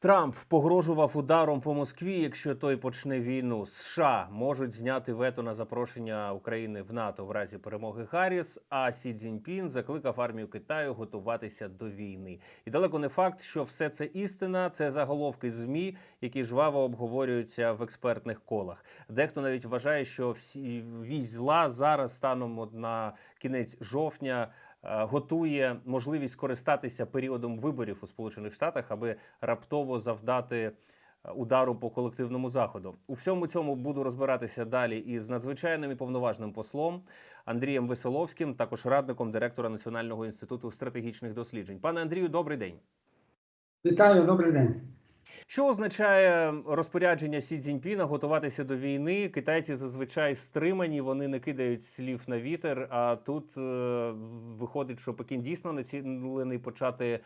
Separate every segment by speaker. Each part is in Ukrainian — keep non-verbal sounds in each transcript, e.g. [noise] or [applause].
Speaker 1: Трамп погрожував ударом по Москві, якщо той почне війну. США можуть зняти вето на запрошення України в НАТО в разі перемоги Гарріс. А Сі Цзіньпін закликав армію Китаю готуватися до війни. І далеко не факт, що все це істина. Це заголовки змі, які жваво обговорюються в експертних колах. Дехто навіть вважає, що всі вісь зла зараз станом на кінець жовтня готує можливість скористатися періодом виборів у Сполучених Штатах, аби раптово завдати е, удару по колективному заходу. У всьому цьому буду розбиратися далі із надзвичайним і повноважним послом Андрієм Веселовським, також радником директора Національного інституту стратегічних досліджень. Пане Андрію, добрий день.
Speaker 2: Вітаю, добрий день.
Speaker 1: Що означає розпорядження Сі Цзіньпіна готуватися до війни? Китайці зазвичай стримані, вони не кидають слів на вітер. А тут е, виходить, що Пекін дійсно націлений почати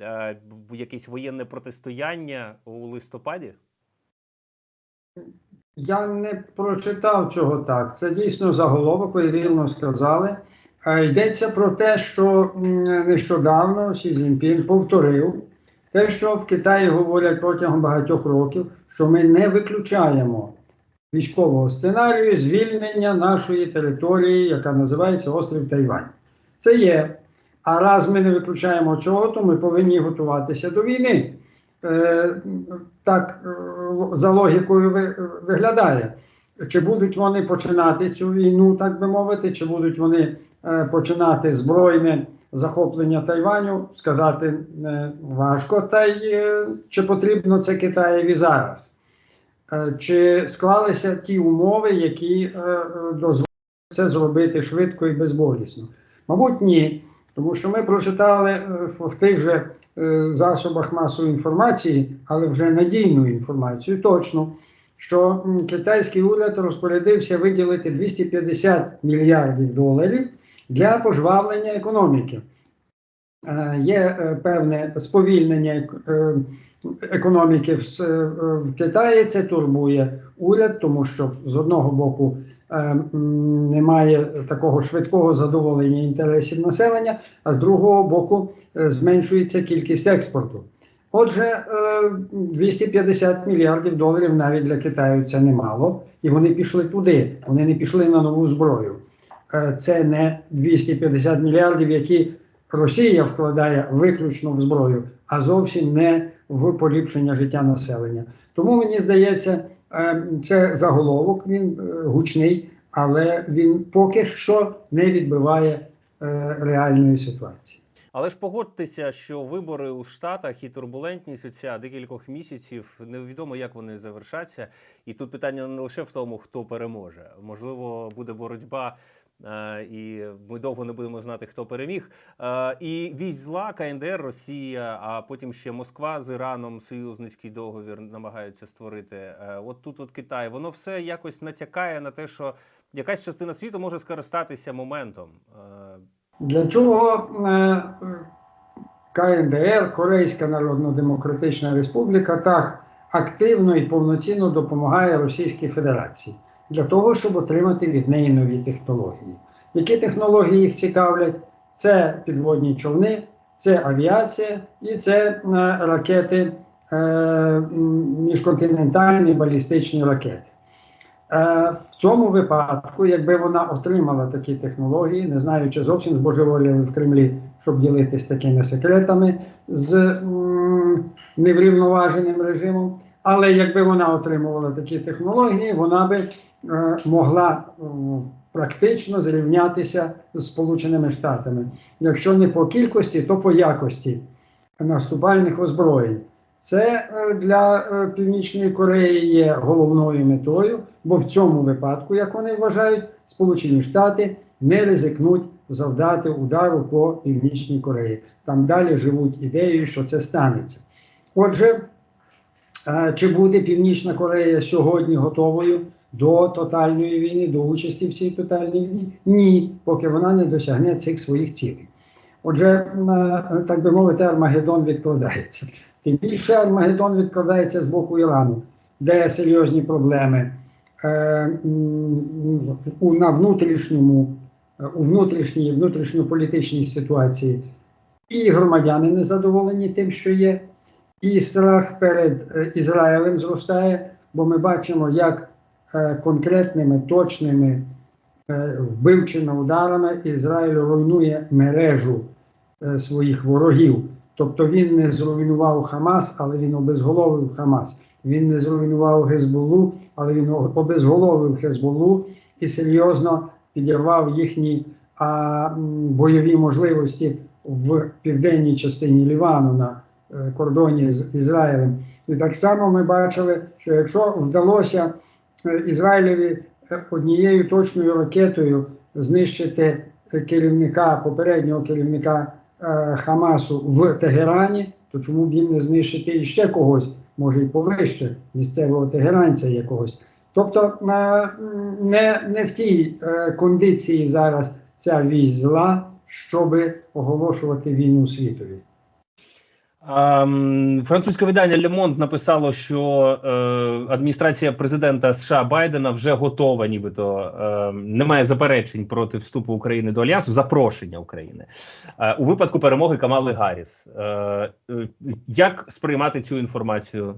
Speaker 1: е, якесь воєнне протистояння у листопаді.
Speaker 2: Я не прочитав цього так. Це дійсно заголовок, ви вірно сказали. Е, Йдеться про те, що нещодавно Сі Цзіньпін повторив те, що в Китаї говорять протягом багатьох років, що ми не виключаємо військового сценарію звільнення нашої території, яка називається острів Тайвань. Це є. А раз ми не виключаємо цього, то ми повинні готуватися до війни. Е, так е, за логікою виглядає. Чи будуть вони починати цю війну, так би мовити, чи будуть вони е, починати збройне захоплення Тайваню, сказати е, важко, та й е, чи потрібно це Китаєві зараз? Е, Чи склалися ті умови, які дозволяють це зробити швидко і безболісно? Мабуть, ні. Тому що ми прочитали в тих же засобах масової інформації, але вже надійну інформацію, точно, що китайський уряд розпорядився виділити 250 мільярдів доларів для пожвавлення економіки. Е, Є е, певне сповільнення е, економіки в, Китаї. Це турбує уряд, тому що з одного боку немає такого швидкого задоволення інтересів населення, а з другого боку зменшується кількість експорту. Отже, е, 250 мільярдів доларів навіть для Китаю це немало, і вони пішли туди. Вони не пішли на нову зброю. Е, Це не 250 мільярдів, які Росія вкладає виключно в зброю, а зовсім не в поліпшення життя населення. Тому мені здається, е, це заголовок, він е, гучний, але він поки що не відбиває реальної ситуації.
Speaker 1: Але ж погодьтеся, що вибори у Штатах і турбулентність оця декількох місяців невідомо, як вони завершаться. І тут питання не лише в тому, хто переможе. Можливо, буде боротьба. Е, І ми довго не будемо знати, хто переміг. Е, І вісь зла КНДР, Росія, а потім ще Москва з Іраном союзницький договір намагаються створити. Е, От тут, от Китай, воно все якось натякає на те, що якась частина світу може скористатися моментом.
Speaker 2: Для чого КНДР, Корейська Народно-Демократична Республіка, так активно і повноцінно допомагає Російській Федерації для того, щоб отримати від неї нові технології. Які технології їх цікавлять? Це підводні човни, це авіація і це е, ракети, е, міжконтинентальні балістичні ракети. Е, В цьому випадку, якби вона отримала такі технології, не знаю, чи зовсім збожеволіли в Кремлі, щоб ділитися такими секретами з м, неврівноваженим режимом. Але якби вона отримувала такі технології, вона би могла практично зрівнятися з Сполученими Штатами. Якщо не по кількості, то по якості наступальних озброєнь. Це е, для е, Північної Кореї є головною метою, бо в цьому випадку, як вони вважають, Сполучені Штати не ризикнуть завдати удару по Північній Кореї. Там далі живуть ідеєю, що це станеться. Отже, е, чи буде Північна Корея сьогодні готовою до тотальної війни, до участі в цій тотальній війні? Ні, поки вона не досягне цих своїх цілей. Отже, так би мовити, Армагеддон відкладається. Тим більше Армагеддон відкладається з боку Ірану, де серйозні проблеми е, у, на внутрішньому, у внутрішній внутрішньополітичній ситуації. І громадяни незадоволені тим, що є, і страх перед е, Ізраїлем зростає, бо ми бачимо, як конкретними точними е, вбивчими ударами Ізраїль руйнує мережу е, своїх ворогів. Тобто він не зруйнував Хамас, але він обезголовив Хамас. Він не зруйнував Гезболу, але він обезголовив Хезболу і серйозно підірвав їхні а, бойові можливості в південній частині Лівану на е, кордоні з Ізраїлем. І так само ми бачили, що якщо вдалося е, Ізраїлеві е, однією точною ракетою знищити е, керівника, попереднього керівника е, Хамасу в Тегерані, то чому б їм не знищити іще когось, може і повище місцевого тегеранця якогось. Тобто е, не, не в тій е, кондиції зараз ця вісь зла, щоби оголошувати війну світові.
Speaker 1: Ем, Французьке видання Le Monde написало, що е, адміністрація президента США Байдена вже готова, нібито е, немає заперечень проти вступу України до альянсу, запрошення України е, у випадку перемоги Камали Гарріс. Е, як сприймати цю інформацію?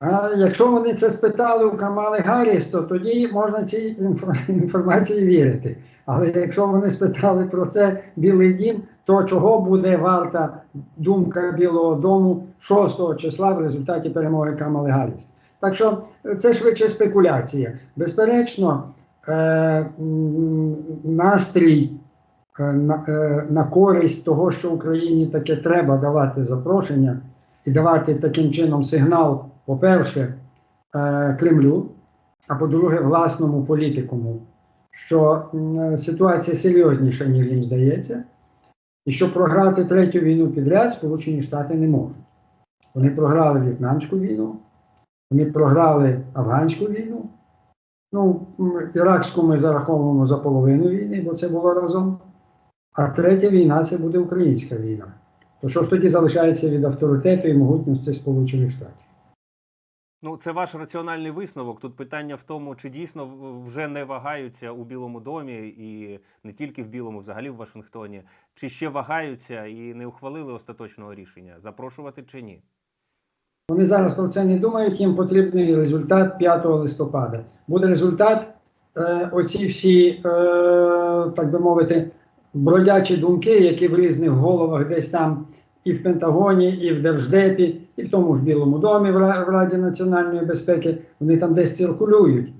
Speaker 2: А якщо вони це спитали у Камали Гарріс, то тоді можна цій інфо- [laughs] інформації вірити. Але якщо вони спитали про це Білий Дім, то чого буде варта думка Білого Дому 6 числа в результаті перемоги Камали Гарріс? Так що е, це швидше спекуляція. Безперечно, е, настрій е, на, е, на користь того, що Україні таке треба давати запрошення і давати таким чином сигнал, по-перше, е, Кремлю, а по-друге, власному політикуму, що м, ситуація серйозніша, ніж їм здається, і що програти третю війну підряд Сполучені Штати не можуть. Вони програли В'єтнамську війну, вони програли Афганську війну. Ну, іракську ми зараховуємо за половину війни, бо це було разом. А третя війна це буде українська війна. То що ж тоді залишається від авторитету і могутності Сполучених Штатів?
Speaker 1: Ну, це ваш раціональний висновок. Тут питання в тому, чи дійсно вже не вагаються у Білому домі, і не тільки в Білому, взагалі в Вашингтоні, чи ще вагаються і не ухвалили остаточного рішення, запрошувати чи ні?
Speaker 2: Вони зараз про це не думають, їм потрібний результат 5 листопада. Буде результат, е, оці всі, е, так би мовити, бродячі думки, які в різних головах десь там і в Пентагоні, і в Держдепі, і в тому ж Білому домі в Раді національної безпеки, вони там десь циркулюють.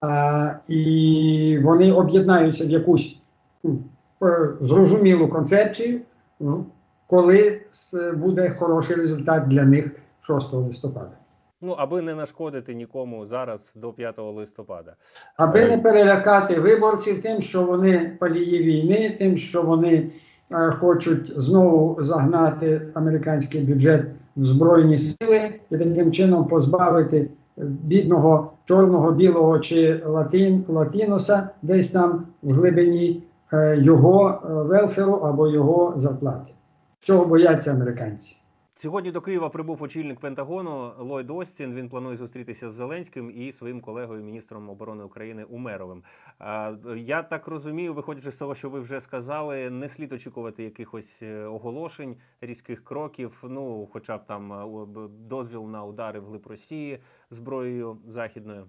Speaker 2: А, і вони об'єднаються в якусь е, зрозумілу концепцію, коли буде хороший результат для них 6 листопада.
Speaker 1: Ну, аби не нашкодити нікому зараз до 5 листопада.
Speaker 2: Аби не перелякати виборців тим, що вони палії війни, тим, що вони е, хочуть знову загнати американський бюджет в збройні сили і таким чином позбавити е, бідного чорного, білого чи латин, латіноса десь там в глибині е, його е, велферу або його зарплати. Чого бояться американці.
Speaker 1: Сьогодні до Києва прибув очільник Пентагону Ллойд Остін. Він планує зустрітися з Зеленським і своїм колегою, міністром оборони України Умеровим. Я так розумію, виходячи з того, що ви вже сказали, не слід очікувати якихось е, оголошень, різких кроків. Ну, хоча б там е, дозвіл на удари вглиб Росії зброєю західною.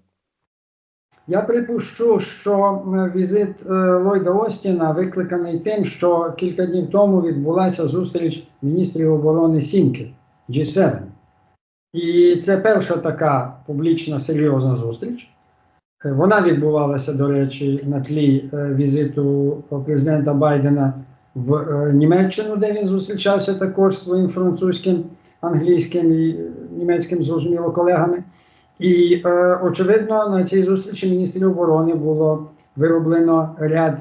Speaker 2: Я припущу, що е, візит е, Ллойда Остіна викликаний тим, що кілька днів тому відбулася зустріч міністрів оборони Сімки G7. І це перша така публічна серйозна зустріч. Е, Вона відбувалася, до речі, на тлі візиту президента Байдена в Німеччину, де він зустрічався також своїм французьким, англійським і німецьким, зрозуміло, колегами. І е, очевидно, на цій зустрічі міністрів оборони було вироблено ряд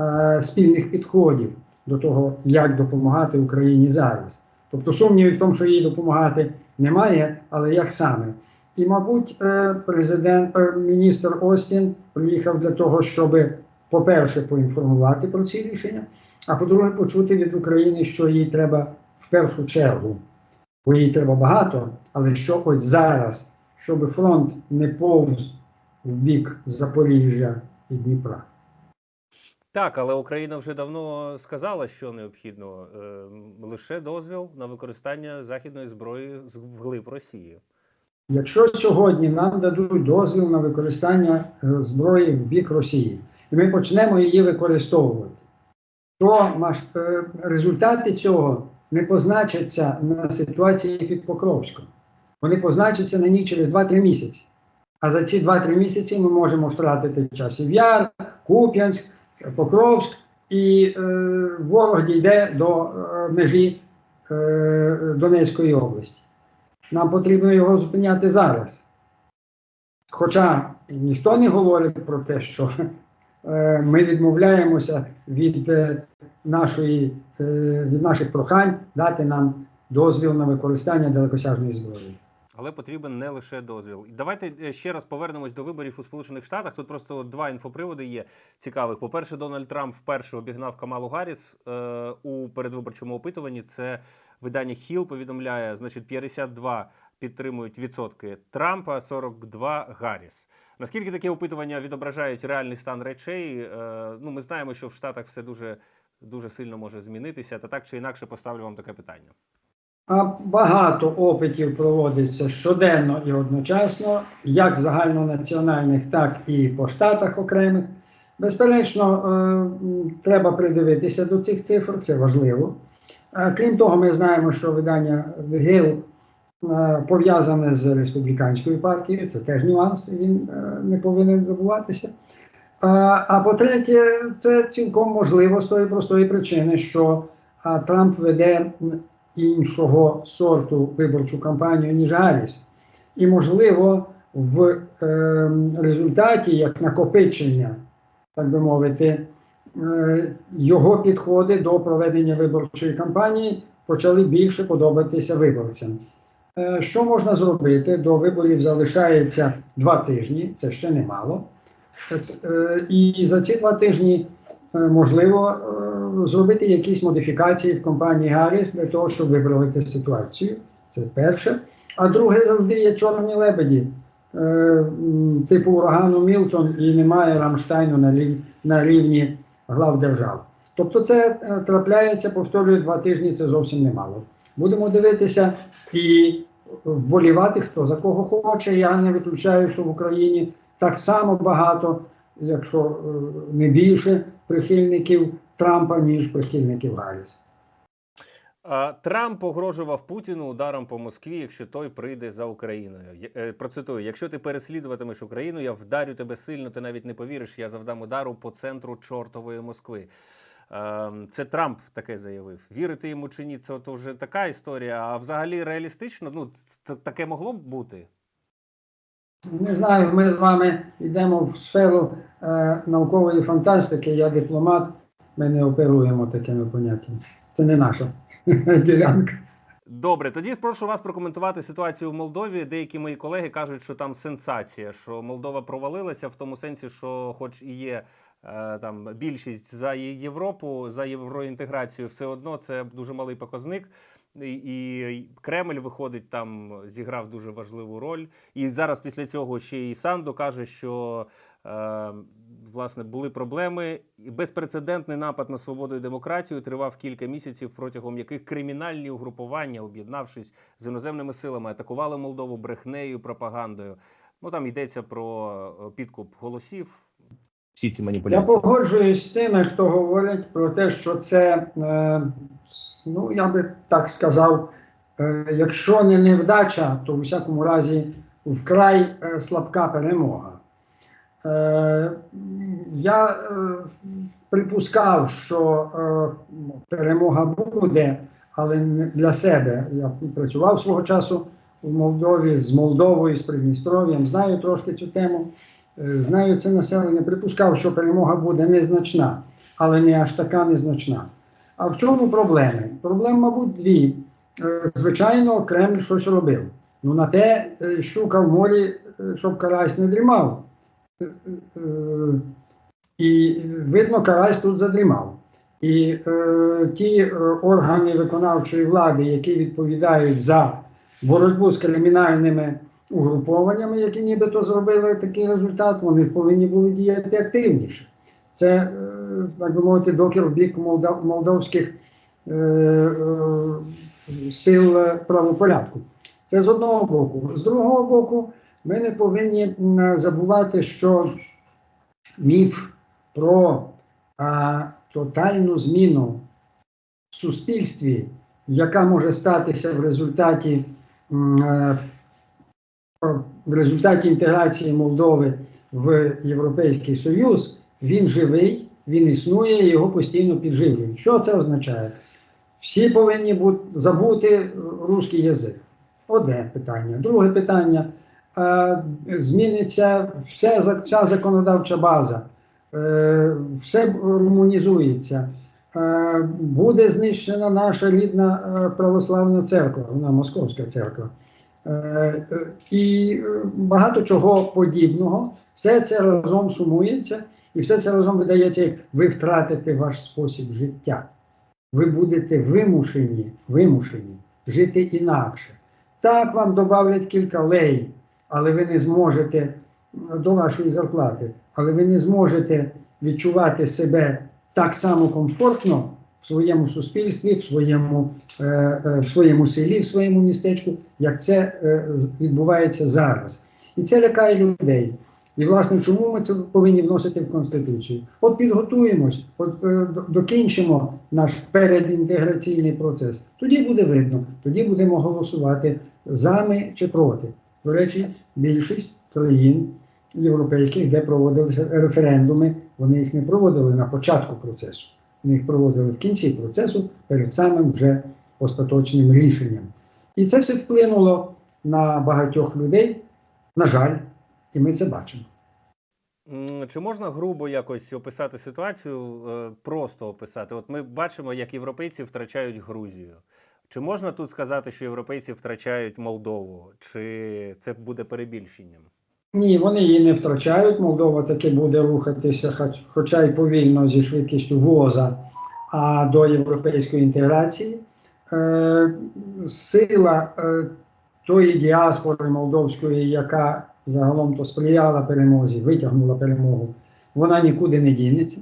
Speaker 2: е, спільних підходів до того, як допомагати Україні зараз. Тобто сумнівів в тому, що їй допомагати немає, але як саме. І, мабуть, е, президент, е, міністр Остін приїхав для того, щоб, по-перше, поінформувати про ці рішення, а по-друге, почути від України, що їй треба в першу чергу, бо їй треба багато, але що ось зараз щоб фронт не повз в бік Запоріжжя і Дніпра.
Speaker 1: Так, але Україна вже давно сказала, що необхідно е, лише дозвіл на використання західної зброї вглиб Росії.
Speaker 2: Якщо сьогодні нам дадуть дозвіл на використання е, зброї в бік Росії, і ми почнемо її використовувати, то маш- е, результати цього не позначаться на ситуації під Покровськом. Вони позначаться на ній через 2-3 місяці. А за ці 2-3 місяці ми можемо втратити часів Яр, Куп'янськ, Покровськ, і е, ворог дійде до е, межі е, Донецької області. Нам потрібно його зупиняти зараз. Хоча ніхто не говорить про те, що е, ми відмовляємося від, е, нашої, е, від наших прохань дати нам дозвіл на використання далекосяжної зброї.
Speaker 1: Але потрібен не лише дозвіл. Давайте е, ще раз повернемось до виборів у Сполучених Штатах. Тут просто два інфоприводи є цікавих. По-перше, Дональд Трамп вперше обігнав Камалу Гарріс е, у передвиборчому опитуванні. Це видання Хіл повідомляє, значить, 52 підтримують відсотки Трампа, 42 Гарріс. Наскільки такі опитування відображають реальний стан речей? Е, ну, ми знаємо, що в Штатах все дуже, дуже сильно може змінитися. Та так чи інакше поставлю вам таке питання.
Speaker 2: Багато опитів проводиться щоденно і одночасно, як загальнонаціональних, так і по штатах окремих. Безперечно, е, треба придивитися до цих цифр, це важливо. Е, Крім того, ми знаємо, що видання Hill е, пов'язане з республіканською партією, це теж нюанс, він не повинен забуватися. А, по-третє, це цілком можливо з тої простої причини, що Трамп веде іншого сорту виборчу кампанію, ніж Гарріс. І, можливо, в е, результаті, як накопичення, так би мовити, е, його підходи до проведення виборчої кампанії почали більше подобатися виборцям. Е, що можна зробити? До виборів залишається два тижні, це ще немало. Е, І за ці два тижні можливо е, зробити якісь модифікації в компанії Гарріс для того, щоб виправити ситуацію. Це перше. А друге завжди є чорні лебеді, е, типу урагану Мілтон, і немає Рамштайну на, рів- на рівні глав держав. Тобто це е, трапляється, повторюю, два тижні це зовсім немало. Будемо дивитися і вболівати, хто за кого хоче. Я не виключаю, що в Україні так само багато, якщо е, не більше, прихильників Трампа, ніж прихильників Гарріса.
Speaker 1: Трамп погрожував Путіну ударом по Москві, якщо той прийде за Україною. Е, Процитую: якщо ти переслідуватимеш Україну, я вдарю тебе сильно, ти навіть не повіриш. Я завдам удару по центру чортової Москви. Е, Це Трамп таке заявив. Вірити йому чи ні, це то вже така історія. А взагалі реалістично, ну таке могло б бути.
Speaker 2: Не знаю, ми з вами йдемо в сферу е, наукової фантастики. Я дипломат, ми не оперуємо такими поняттями. Це не наша [laughs] ділянка.
Speaker 1: Добре, тоді прошу вас прокоментувати ситуацію в Молдові. Деякі мої колеги кажуть, що там сенсація, що Молдова провалилася в тому сенсі, що, хоч і є е, там більшість за Європу, за євроінтеграцію, все одно це дуже малий показник. І, Кремль виходить там, зіграв дуже важливу роль. І зараз після цього ще і Сандо каже, що е, власне були проблеми. І безпрецедентний напад на свободу і демократію тривав кілька місяців, протягом яких кримінальні угрупування, об'єднавшись з іноземними силами, атакували Молдову брехнею, пропагандою. Ну там йдеться про е, підкуп голосів. Всі ці
Speaker 2: Я погоджуюсь з тими, хто говорить про те, що це, е, ну я би так сказав, е, якщо не невдача, то в всякому разі вкрай е, слабка перемога. Е, я е, припускав, що е, перемога буде, але не для себе. Я працював свого часу в Молдові з Молдовою, з Придністров'ям, знаю трошки цю тему. Е, Знаю це населення, припускав, що перемога буде незначна, але не аж така незначна. А в чому проблеми? Проблем, мабуть, дві. Е, Звичайно, Кремль щось робив. Ну на те е, щука в морі, щоб карась не дрімав. І видно, карась тут задрімав. І е, ті органи виконавчої влади, які відповідають за боротьбу з кримінальними угрупованнями, які нібито зробили такий результат, вони повинні були діяти активніше. Це, е, так би мовити, докір в бік молдовських е, е, сил правопорядку. Це з одного боку. З другого боку, ми не повинні забувати, що міф про а, тотальну зміну в суспільстві, яка може статися в результаті, е, в результаті інтеграції Молдови в Європейський Союз, він живий, він існує, його постійно підживлюють. Що це означає? Всі повинні бути, забути русський язик. Одне питання. Друге питання. Е, зміниться вся, вся законодавча база, е, все румунізується. Е, буде знищена наша рідна православна церква, вона Московська церква. Е, І е, багато чого подібного. Все це разом сумується, і все це разом видається, як ви втратите ваш спосіб життя. Ви будете вимушені, вимушені жити інакше. Так, вам додавлять кілька лей, але ви не зможете до вашої зарплати, але ви не зможете відчувати себе так само комфортно своєму суспільстві, в своєму, е, е, в своєму селі, в своєму містечку, як це е, відбувається зараз. І це лякає людей. І, власне, чому ми це повинні вносити в Конституцію? От підготуємось, от докінчимо наш передінтеграційний процес. Тоді буде видно, тоді будемо голосувати за ми чи проти. До речі, більшість країн європейських, де проводилися референдуми, вони їх не проводили на початку процесу. Вони їх проводили в кінці процесу перед самим вже остаточним рішенням. І це все вплинуло на багатьох людей, на жаль, і ми це бачимо.
Speaker 1: Чи можна грубо якось описати ситуацію, е, просто описати? От ми бачимо, як європейці втрачають Грузію. Чи можна тут сказати, що європейці втрачають Молдову? Чи це буде перебільшенням?
Speaker 2: Ні, вони її не втрачають. Молдова таки буде рухатися, хоча й повільно зі швидкістю воза, а до європейської інтеграції. Е, сила е, тої діаспори молдовської, яка загалом то сприяла перемозі, витягнула перемогу, вона нікуди не дінеться.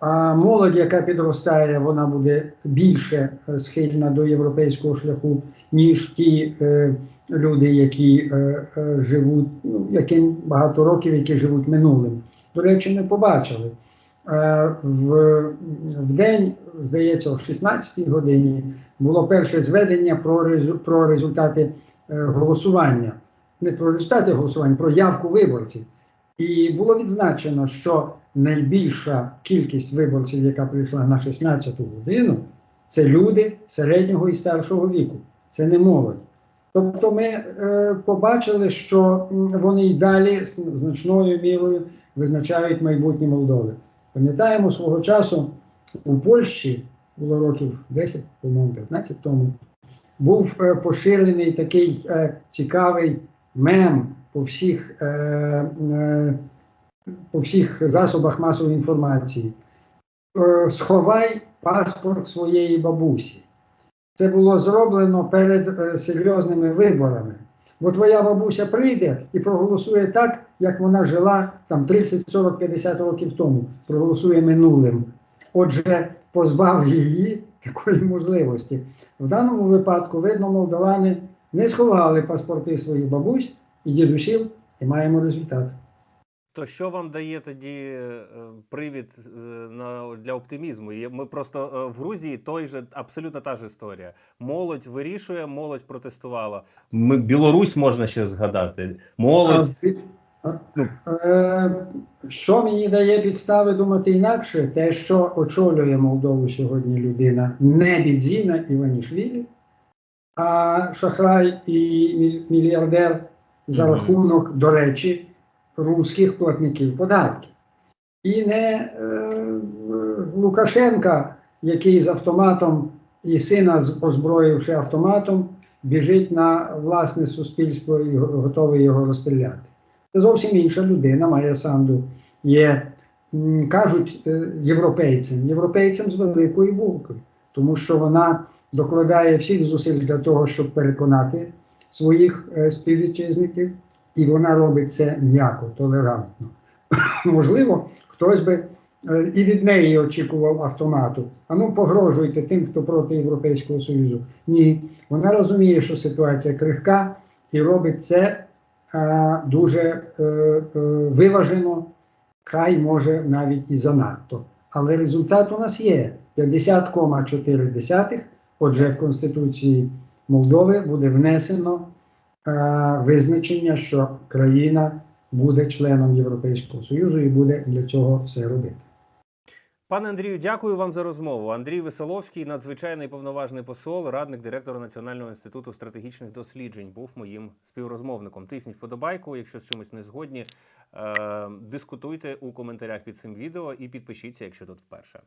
Speaker 2: А молодь, яка підростає, вона буде більше схильна до європейського шляху, ніж ті е, люди, які е, е, живуть, ну, яким багато років, які живуть минулим. До речі, ми побачили. Е, в, в день, здається, о 16-й годині було перше зведення про, про результати е, голосування. Не про результати голосування, про явку виборців. І було відзначено, що найбільша кількість виборців, яка прийшла на 16-ту годину, це люди середнього і старшого віку. Це не молодь. Тобто ми е, побачили, що вони й далі значною мірою визначають майбутнє Молдови. Пам'ятаємо свого часу у Польщі, було років 10, по-моєму, 15 тому, був е, поширений такий е, цікавий мем по всіх, е, е, по всіх засобах масової інформації. Е, сховай паспорт своєї бабусі. Це було зроблено перед е, серйозними виборами. Бо твоя бабуся прийде і проголосує так, як вона жила там 30, 40, 50 років тому, проголосує минулим. Отже, позбав її такої можливості. В даному випадку, видно, молдавани не сховали паспорти своїх бабусь і дідусів, і маємо результат.
Speaker 1: То що вам дає тоді е, привід е, для оптимізму? Ми просто е, в Грузії той же абсолютно та ж історія. Молодь вирішує, молодь протестувала. Ми Білорусь можна ще згадати. Молодь
Speaker 2: е, Що мені дає підстави думати інакше, те, що очолює Молдову сьогодні людина не Бідзіна Іванішвілі, а шахрай і мільярдер за рахунок, до речі, руських платників податків. І не е, Лукашенка, який з автоматом і сина озброївши автоматом, біжить на власне суспільство і го- готовий його розстріляти. Це зовсім інша людина, Майя Санду є, кажуть, е, європейцем, європейцем з великої букви, тому що вона докладає всіх зусиль для того, щоб переконати своїх е, співвітчизників, і вона робить це м'яко, толерантно. [coughs] Можливо, хтось би е, і від неї очікував автомату. А ну погрожуйте тим, хто проти Європейського Союзу. Ні. Вона розуміє, що ситуація крихка, і робить це е, дуже е, е, виважено, хай може навіть і занадто. Але результат у нас є 50,4. Отже, в Конституції Молдови буде внесено визначення, що країна буде членом Європейського Союзу і буде для цього все робити.
Speaker 1: Пане Андрію, дякую вам за розмову. Андрій Веселовський, надзвичайний повноважний посол, радник директора Національного інституту стратегічних досліджень, був моїм співрозмовником. Тисніть вподобайку, якщо з чимось не згодні. Е, дискутуйте у коментарях під цим відео і підпишіться, якщо тут вперше.